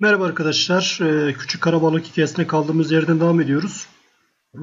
Merhaba arkadaşlar. Ee, Küçük Karabalık hikayesine kaldığımız yerden devam ediyoruz.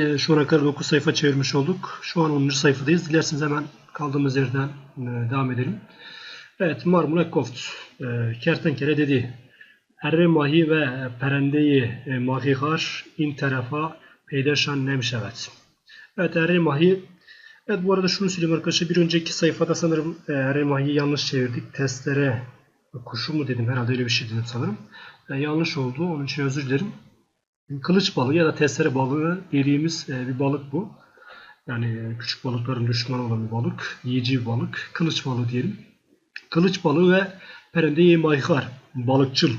Ee, Şu ana kadar 9 sayfa çevirmiş olduk. Şu an 10. sayfadayız. Dilerseniz hemen kaldığımız yerden e, devam edelim. Evet, Marmula Koft. Ee, Kertenkele dedi. Erre mahi ve perendeyi e, mahihar in tarafa peyderşan nemşevet. Evet, Erre mahi Evet bu arada şunu söyleyeyim arkadaşlar. Bir önceki sayfada sanırım e, Erre mahiyi yanlış çevirdik. Testlere kuşu mu dedim herhalde öyle bir şey dedim sanırım. E, yanlış oldu. Onun için özür dilerim. Kılıç balığı ya da testere balığı dediğimiz e, bir balık bu. Yani e, küçük balıkların düşmanı olan bir balık. Yiyici bir balık. Kılıç balığı diyelim. Kılıç balığı ve perende mayhar. Balıkçıl.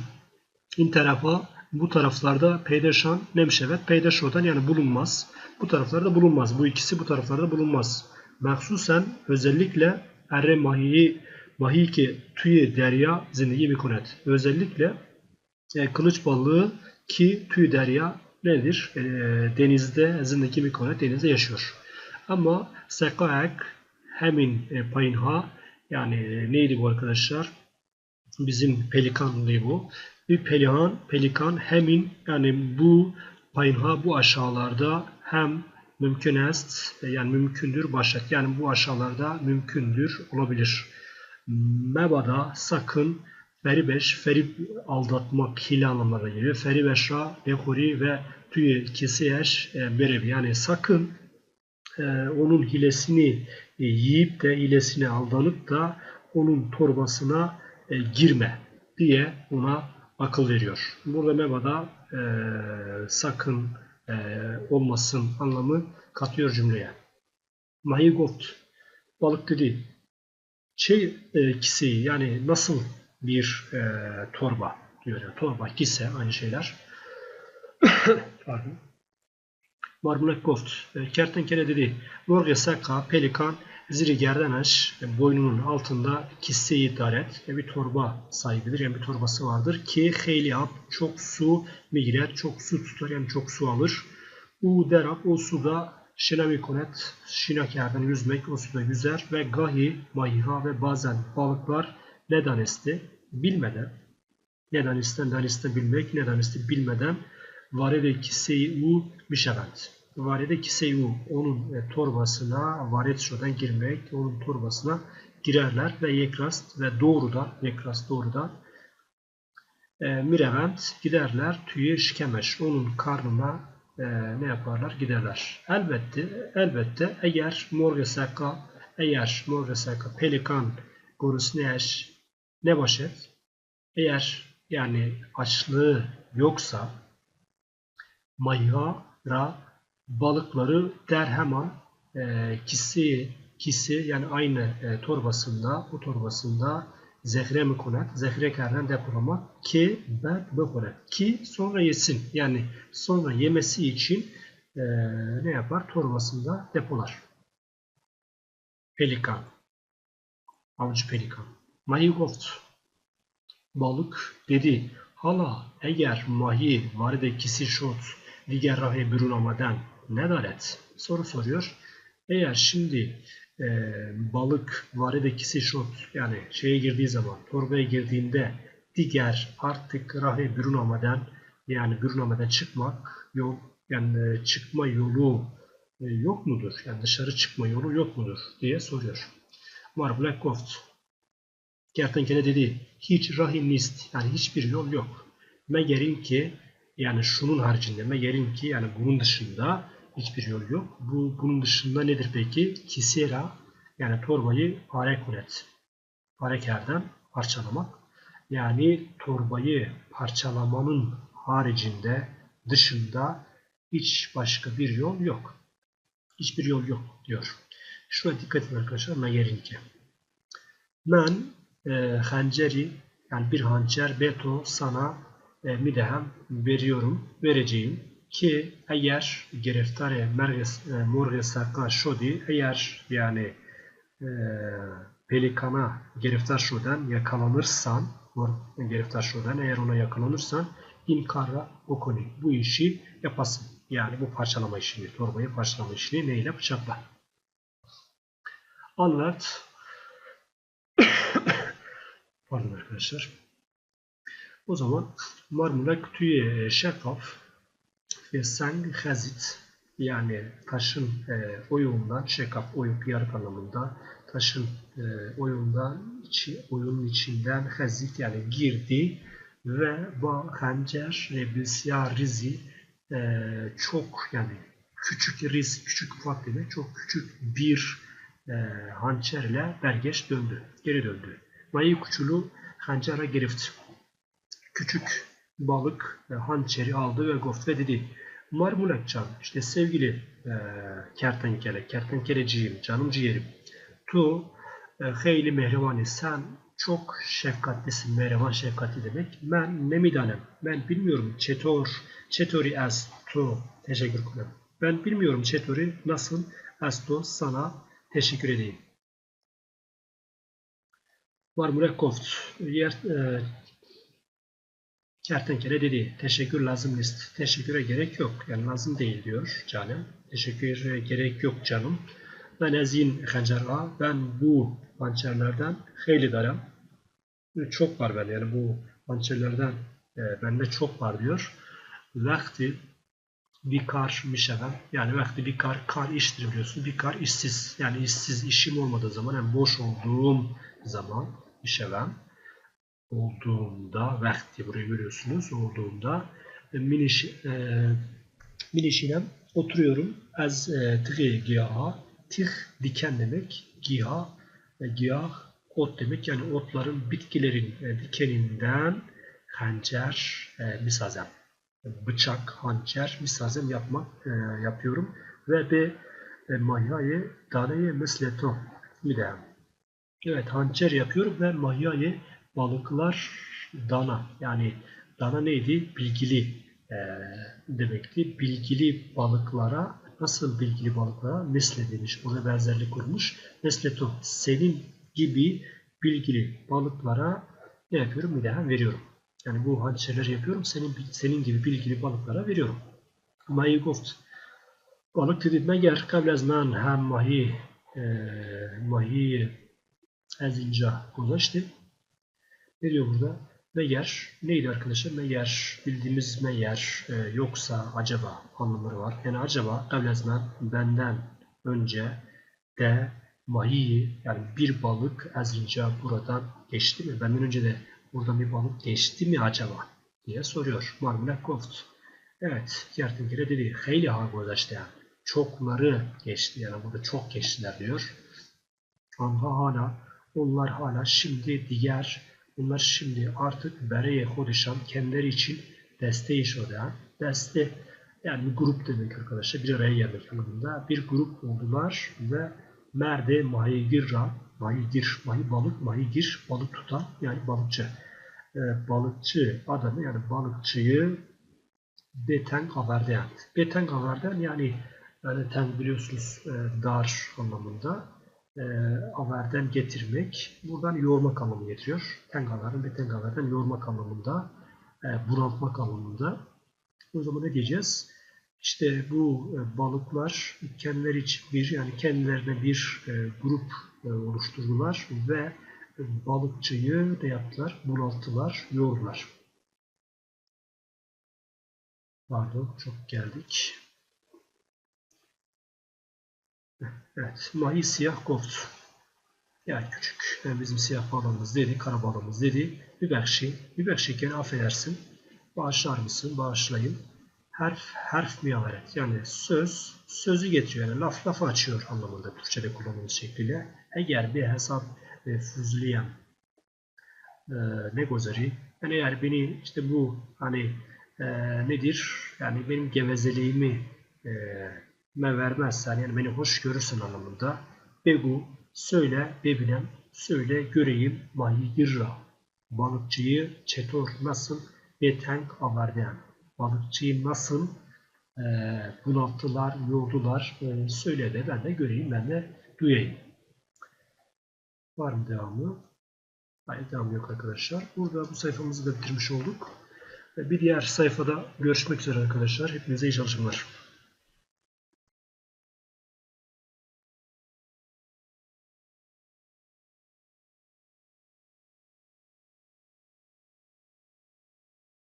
İn tarafa bu taraflarda peydeşan nemşevet. Peydeşo'dan yani bulunmaz. Bu taraflarda bulunmaz. Bu ikisi bu taraflarda bulunmaz. Mahsusen özellikle erre mahiyi mahi ki tüy derya zindagi mikonet. Özellikle e, kılıç balığı ki tüy derya nedir? E, denizde zindagi mikonet denizde yaşıyor. Ama sekaek hemin e, payinha yani e, neydi bu arkadaşlar? Bizim pelikanlığı bu. Bir pelikan, pelikan hemin yani bu payinha bu aşağılarda hem mümkün est yani mümkündür başlat yani bu aşağılarda mümkündür olabilir. Mebada sakın feribeş ferip aldatmak hile anlamına geliyor. Feribeşra bekuri ve tüye kesiyeş berebi yani sakın e, onun hilesini e, yiyip de hilesine aldanıp da onun torbasına e, girme diye ona akıl veriyor. Burada Mebada e, sakın e, olmasın anlamı katıyor cümleye. Mahigot balık dedi. Şey e, kiseyi yani nasıl bir e, torba diyor. Yani torba, kise aynı şeyler. Pardon. Marmulek Goft. E, kertenkele dedi. Norge saka, pelikan, ziri gerdeneş e, boynunun altında kisseyi daret e, bir torba sahibidir. Yani bir torbası vardır ki heyli ap çok su migrer, çok su tutar yani çok su alır. U derap o suda şinamikonet, şinakerden yüzmek, o suda yüzer ve gahi, mahiha ve bazen balıklar ne danesti bilmeden, ne danisten daniste bilmek, ne daniste bilmeden varede kiseyi u mişevent. Varede kiseyi u onun e, torbasına, varet şodan girmek, onun torbasına girerler ve yekrast ve doğrudan, yekrast doğrudan e, mirevent giderler tüye şikemeş. Onun karnına e, ne yaparlar? Giderler. Elbette, elbette eğer morgesaka, eğer morgesaka pelikan gorusneş ne başet? Eğer yani açlığı yoksa mayhara balıkları der hemen e, kisi kisi yani aynı e, torbasında bu torbasında zehre mi konak zehre kerden depolamak ki ben konak ki sonra yesin. Yani sonra yemesi için e, ne yapar? Torbasında depolar. Pelikan. Avcı pelikan mahigoft balık dedi hala eğer mahi varide kisi şot diğer rahe bürünamadan ne daret soru soruyor. Eğer şimdi e, balık varide kisi şot yani şeye girdiği zaman torbaya girdiğinde diğer artık rahe bürünamadan yani bürünamadan çıkmak yol yani çıkma yolu e, yok mudur? Yani dışarı çıkma yolu yok mudur diye soruyor. Mar Blackcoft Kertenkele dedi hiç rahimist yani hiçbir yol yok. Megerin ki yani şunun haricinde megerin ki yani bunun dışında hiçbir yol yok. Bu bunun dışında nedir peki? Kisera yani torbayı arekunet. Arekerden parçalamak. Yani torbayı parçalamanın haricinde dışında hiç başka bir yol yok. Hiçbir yol yok diyor. Şuna dikkat edin arkadaşlar. Megerin ki. E, hanceri yani bir hançer beto sana e, midehem veriyorum, vereceğim ki eğer gireftare morge sarka şodi eğer yani e, pelikana giriftar şodan yakalanırsan giriftar şodan eğer ona yakalanırsan inkara okoni bu işi yapasın. Yani bu parçalama işini, torbayı parçalama işini neyle bıçakla. Anlat Pardon arkadaşlar. O zaman marmulak tüye şeffaf ve sen hazit yani taşın e, oyundan şeffaf oyuk yarık anlamında taşın e, oyundan içi, oyunun içinden hazit yani girdi ve bu hancer e, bilsiyar rizi e, çok yani küçük riz küçük ufak demek çok küçük bir e, hançerle bergeç döndü geri döndü. Mayı kuçulu hancara girift küçük balık e, hançeri aldı ve goft ve dedi Marmulakcan işte sevgili e, kertenkele, kertenkeleciğim, canım ciğerim. Tu e, heyli mehrivani sen çok şefkatlisin, mehrivan şefkatli demek. Ben ne midanem, ben bilmiyorum çetor, çetori as tu teşekkür ederim. Ben bilmiyorum çetori nasıl as tu sana teşekkür edeyim. Marmulak koft, yer, e, Kertenkele dedi, teşekkür lazım list. Teşekküre gerek yok. Yani lazım değil diyor canım. Teşekküre gerek yok canım. Ben ezin hancerla, ben bu hançerlerden hayli darım. Çok var ben yani bu hançerlerden e, bende çok var diyor. Vakti bir kar mişevem. Yani vakti bir kar, kar iştir biliyorsun. Bir kar işsiz. Yani işsiz işim olmadığı zaman, yani boş olduğum zaman mişevem olduğunda vakti burayı görüyorsunuz olduğunda e, miniş e, minişinem oturuyorum. Az e, tıgı giyaha tih diken demek giya e, giyah ot demek. Yani otların bitkilerin e, dikeninden hançer e, misazem. Bıçak hançer misazem yapmak e, yapıyorum. Ve bir e, mahyayı daneyi misleto midem Evet hançer yapıyorum ve mahyayı balıklar dana yani dana neydi? Bilgili e, demekti. Bilgili balıklara nasıl bilgili balıklara nesle demiş. Burada benzerlik kurmuş. Nesletu senin gibi bilgili balıklara ne yapıyorum? Müdehem veriyorum. Yani bu hadiseleri yapıyorum. Senin senin gibi bilgili balıklara veriyorum. Mahi goft. Balık dedi meğer kablezmen hem mahi e, mahi ezince gozlaştı. Ne diyor burada? Meğer neydi arkadaşlar? Meğer bildiğimiz meğer e, yoksa acaba anlamları var. Yani acaba evlezmen benden önce de mahiyi yani bir balık ezince buradan geçti mi? Benden önce de buradan bir balık geçti mi acaba? diye soruyor. Marmula koft. Evet, kertenkele dedi. Heyli ha yani. Çokları geçti. Yani burada çok geçtiler diyor. Anha hala, onlar hala şimdi diğer Bunlar şimdi artık bereye hodişan kendileri için desteği şoda. Deste yani bir grup demek arkadaşlar. Bir araya gelmek anlamında. Bir grup oldular ve merde mahigirra mahigir, mahi balık, mahigir balık tutan yani balıkçı. E, balıkçı adamı yani balıkçıyı beten kaverden. Beten kaverden yani yani ten biliyorsunuz e, dar anlamında e, averden getirmek. Buradan yoğurmak anlamı getiriyor. Tengaların ve tengalardan yoğurmak anlamında, e, bunaltmak anlamında. O zaman ne diyeceğiz? İşte bu e, balıklar kendileri için bir yani kendilerine bir e, grup e, oluşturdular ve e, balıkçıyı ne yaptılar? Bunalttılar, yoğurdular. Pardon, çok geldik. Evet, mahi siyah koft. Yani küçük. Yani bizim siyah balığımız dedi, kara balığımız dedi. Biberşi, biber şekeri affedersin. Bağışlar mısın? Bağışlayın. Harf, harf mi. Yani söz, sözü getiriyor. Yani laf lafı açıyor anlamında Türkçe'de kullanılmış şekliyle. Eğer bir hesap e, füzleyen e, ne gozeri, yani eğer beni işte bu hani e, nedir? Yani benim gevezeliğimi e, me vermezsen yani beni hoş görürsün anlamında. Begu söyle bebinem söyle göreyim mahi girra. Balıkçıyı çetor nasıl betenk avarden. Balıkçıyı nasıl e, bunalttılar, yordular e, söyle de ben de göreyim ben de duyayım. Var mı devamı? Hayır devam yok arkadaşlar. Burada bu sayfamızı da bitirmiş olduk. Bir diğer sayfada görüşmek üzere arkadaşlar. Hepinize iyi çalışmalar.